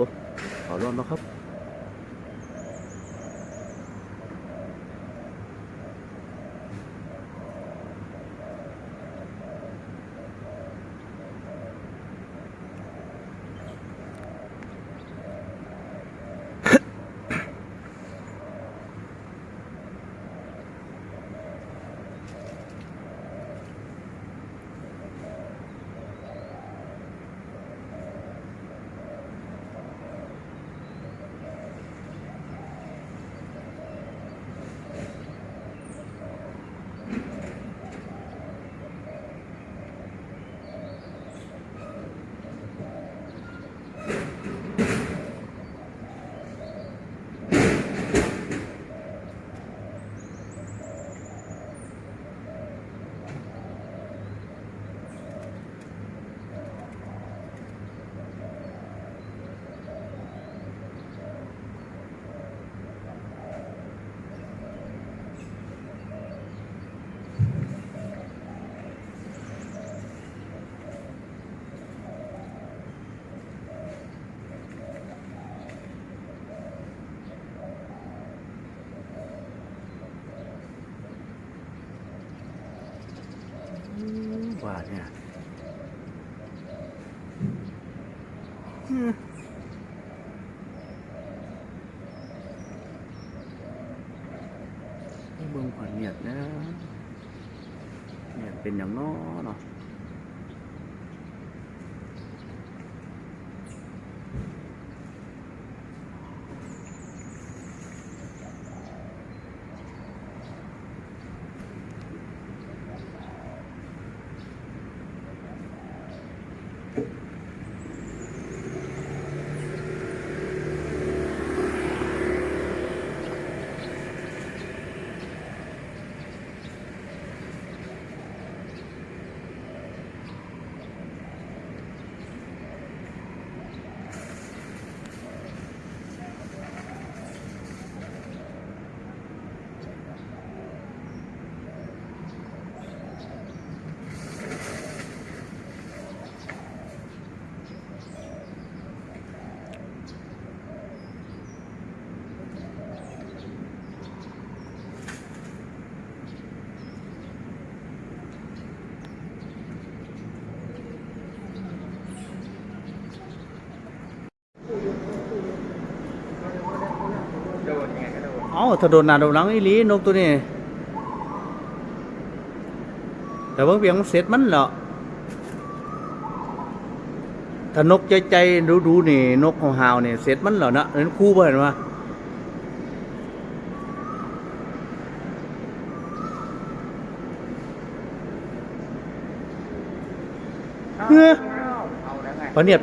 อ้ขอร้อนนะครับ ว่าเนี่ยอืมให้เบิ่งขวัญเมียดนะเมียดเป็นอย่างน้อเนาะ เอ้าถ้าโดนหน้าโดนหลังอีหลีนกตัวนี้แต่เบิ่งเพียงเสร็จมันเหรอถ้านกใจใจดูดูนี่นกของหาวๆนี่เสร็จมันเหรอนะนั่นคู่บ่เห็นว่าเฮ้อเอาแล้วไงปะเนี่ย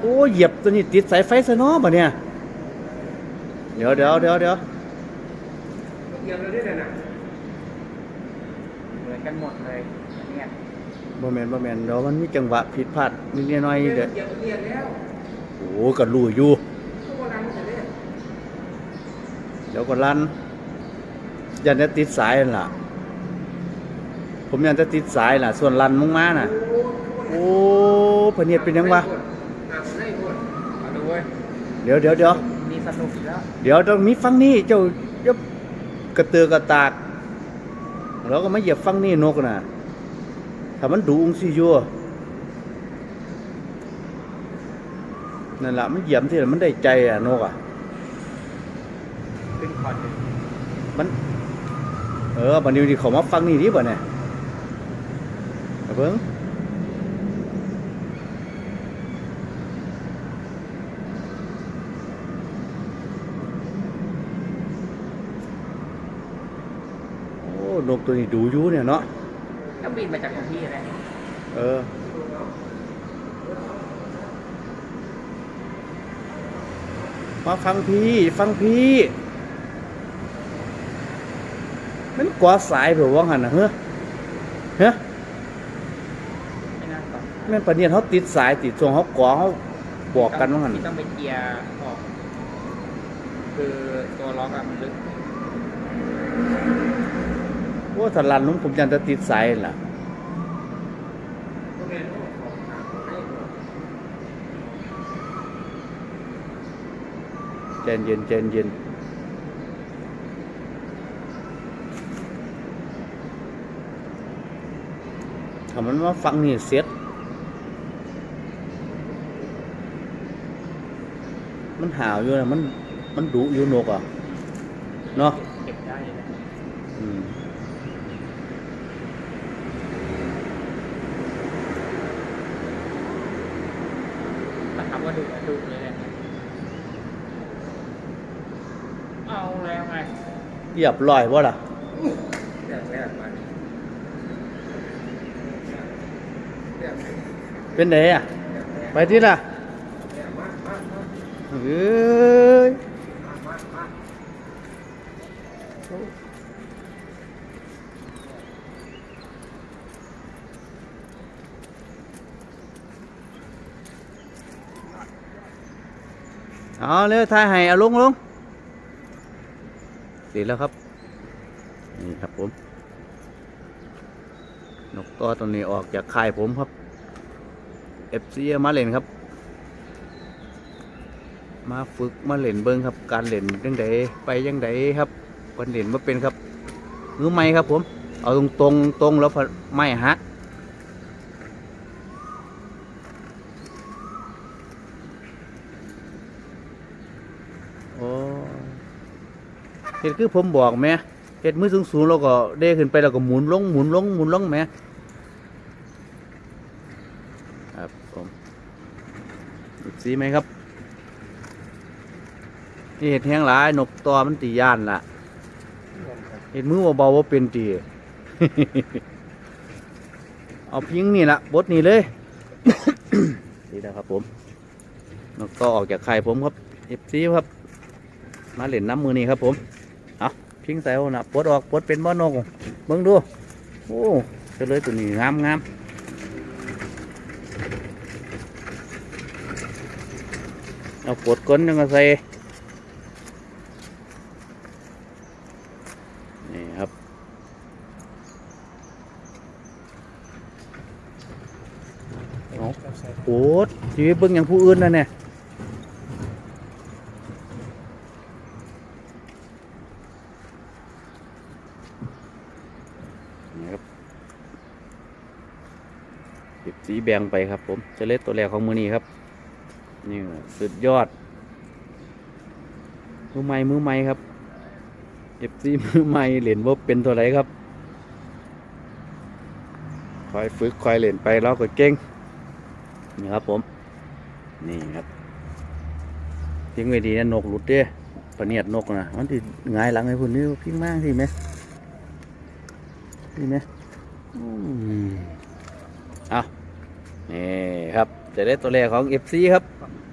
โอ้เหยียบตัวนี้ติดสายไฟซะเนาะปะเนี่ย เดี๋ยวเดี๋ยวเดี๋ยวเดี๋ยว เดียวเลยได้เลยนะเหมือนกันหมดเลยเนี่ยบ่แม่นบ่แม่นเดี๋ยวมันมีจังหวะผิดพลาดนิดหน่อยๆเด้อเดียวเรียนแล้วโอ้ก็รู้อยู่ทุกคนนั้นจะเล่นเดี๋ยวก็ลั่นยันจะติดสายนั่นล่ะ ผมยันจะติดสายล่ะ ส่วนลั่นมึงมาน่ะ โอ้พะเนียดเป็นยังวะอะให้คนมาดูเว้ยเดี๋ยวเดี๋ยวเดี๋ยวมีสนุกอีกแล้ว เดี๋ยวต้องมีฟังนี่เจ้าเจ้า กระเตือกระตากแล้วก็มาเหยียบฟังนี่นกน่ะถ้ามันดูองค์สิอยัวนั่นแหละมันเหยียบที่มันได้ใจอะนกอะขึ้นคอนหนึ่งมัน เออบันนี้ที่เขามาฟังนี่ดิบ่เนี่ยเอาเบิ่ง นกตัวนี้ดูอยู่เนี่ยเนาะแล้วบินมาจากของพี่อะไรเออ มาฟังพี่ ฟังพี่ มันกว่าสายเผื่อว่าหันนะเฮ้อเฮ้อไม่น่าต่อแม่นปะเนี่ยเขาติดสายติดทรงเขากว่าเขาบอกกันว่าหัน ที่ต้องไปเกียร์ออก คือตัวล็อกอะมันลึก ว่าถ้าลันนุ่มผมยันจะติดสายล่ะเใจเย็นใจเย็นถ้ามันมาฟังนี่เสียดมันหาวอยู่นะมัน มันดุอยู่นกอะ เนาะ เก็บได้นะ อืม แต่คำว่า ดุดุเลยเอาแล้วไงเรียบลอยบ่ล่ะเดี๋ยวแรกมาเดี๋ยวเป็นไหนอะไปที่ล่ะเอ้ย เอาเร็วทายให้เอาลงลงเสร็จแล้วครับ นี่ครับผม นกตัวตัวนี้ออกจากค่ายผมครับเอฟซีมาเล่นครับ มาฝึกมาเล่นเบิ้งครับ การเล่นยังไดไปยังไดครับวันเล่นมาเป็นครับมือไม้ครับผม เอาตรงตรงตรงแล้วไม่หัก เห็ดคือผมบอกแม่เห็ดมือสูงสูงๆแล้วก็เด้ขึ้นไปแล้วก็หมุนลงหมุนลงหมุนลงแม่ครับผมดูสีไหมครับนี่เห็ดแห้งหลายนกตัวมันตีย่านล่ะเห็ดมือเบาๆว่าเป็นตีเอาพิงนี่ละบดนี่เลยนี่แหละครับผมนกตัวออกจากไข่ผมครับเอฟซีครับ มาเล่นน้ำมือนี่ครับผม เอาพิงใส่เอานะปลดออกปลดเป็นบ่อนกเบิ่งดูโอ้เฉลยตัวนี้งามงามเอาปวดก้นยังก็ใส่นี่ครับเอาปวดชีวิตเบิ่งอย่างผู้อื่นนะเนี่ยนี่ครับปิด สีแบงไปครับผมเจเล็ดตัวแรกของมือนี้ครับนี่สุดยอด มือใหม่มือใหม่ครับเอฟซีมือใหม่เหรียญว่าเป็นตัวไหนครับคอยฝึกคอยเล่นไปเราก็เก่งนี่ครับผม นี่ครับทิ้งไว้ดีนะนกหลุดเด้ปะเนียดนกนะมันที่หงายหลังให้พุ่นนี่พิ้งมากที่ไหมที่ไหมอืม นี่ครับจะได้ตัวแรกของ FC ครับ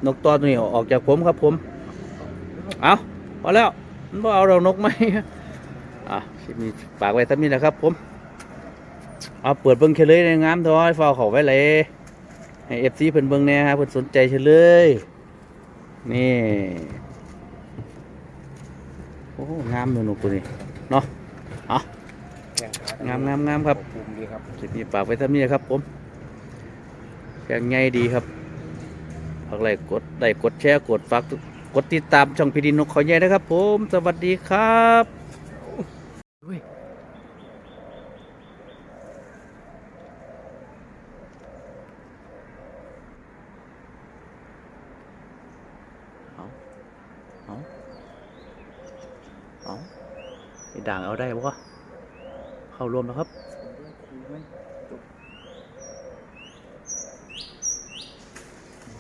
นกตัวนี้ออกจากผมครับผม เอาพอแล้ว มันบ่เอาเรานกไหมอะคลิปนี้ฝากไว้ท่านี้นะครับ ผม เอาเปิดเบิ้งเฉลยในงามทอยฟาวเขาไว้เลยให้ FC เพิ่นเบิ้งแหน่ครับเพิ่นสนใจเฉลย นี่โอ้งามเลยนกตัวนี้เนาะแข่งขางามงามงามครับภูมิดีครับคลิปนี้ฝากไว้เท่านี้ครับผม แข่งไงดีครับฝากไลค์กดไลค์กดแชร์กดฝากกดติดตามช่องพีดินนกเขาใหญ่นะครับ ผมสวัสดีครับอุ้ยเอาเอาเอาด่างเอาได้ปะเข้ารวมแล้วครับ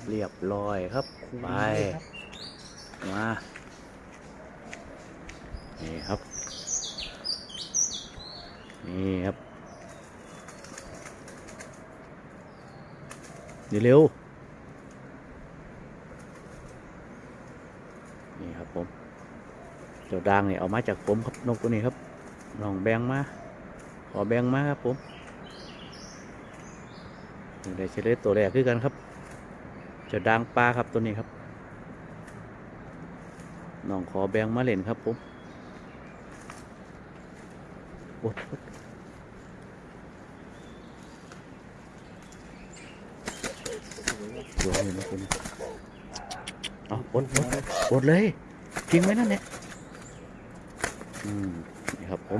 เรียบร้อยครับ ไป มา นี่ครับ นี่ครับ เดี๋ยวเร็ว นี่ครับผมเจ้าด่างเนี่ยเอามาจากผมครับนกตัวนี้ครับลองแบงมา ขอแบงมาครับผมนี่ได้เฉลยตัวแรกคือกันครับเจะดังปลาครับตัวนี้ครับน้องขอแบงมาเล่นครับผมโอ๊ยโอ๊ยสวยเลยนะคุณเอาปดปดปดเลยทิ้งไว้นั่นแหละอืมนี่ครับผม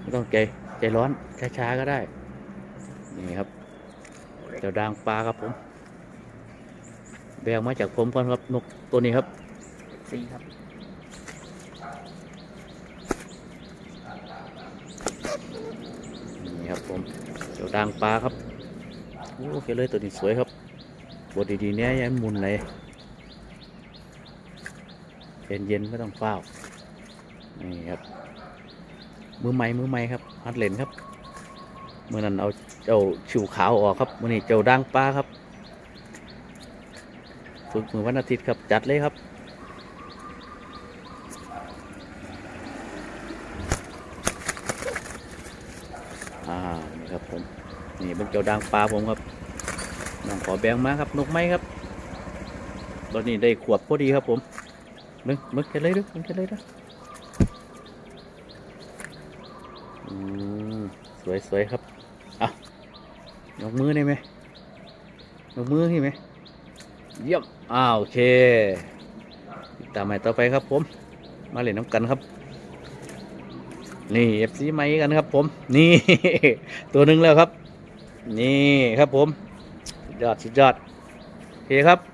ไม่ต้องใจใจร้อนช้าๆก็ได้ นี่ครับ เจ้าด่างปลาครับผมแบกมาจากผมก่อนครับนกตัวนี้ครับซีครับนี่ครับผมเจ้าด่างปลาครับโอ้โอเคเลยตัวนี้สวยครับบทดีๆเนี้ยอยังหมุนเลยเย็นๆไม่ต้องเฝ้าวนี่ครับมือใหม่มือใหม่ครับฮัดเลนครับ เมื่อนั้นเอาเจ้าชิวขาวออกครับมื่อนี้เจ้าด่างปลาครับฝึกมือวันอาทิตย์ครับจัดเลยครับอ่านี่ครับผมนี่เป็นเจ้าด่างปลาผมครับน้องขอแบงมาครับนกไม้ครับตอนนี้ได้ขวบพอดีครับผมมึงมึงกันเลยดูมึงกันเลยดูอืมสวยสวยครับ อะยกมือได้ไหมยกมือใช่ไหมเยี่ยมอ้าวโอเค ตามใหม่ต่อไปครับผม มาเล่นน้ำกันครับ นี่เอฟซีไม้กันครับ ผม นี่ ตัวหนึ่งแล้วครับ นี่ครับผม สุดยอด สุดยอดโอเคครับ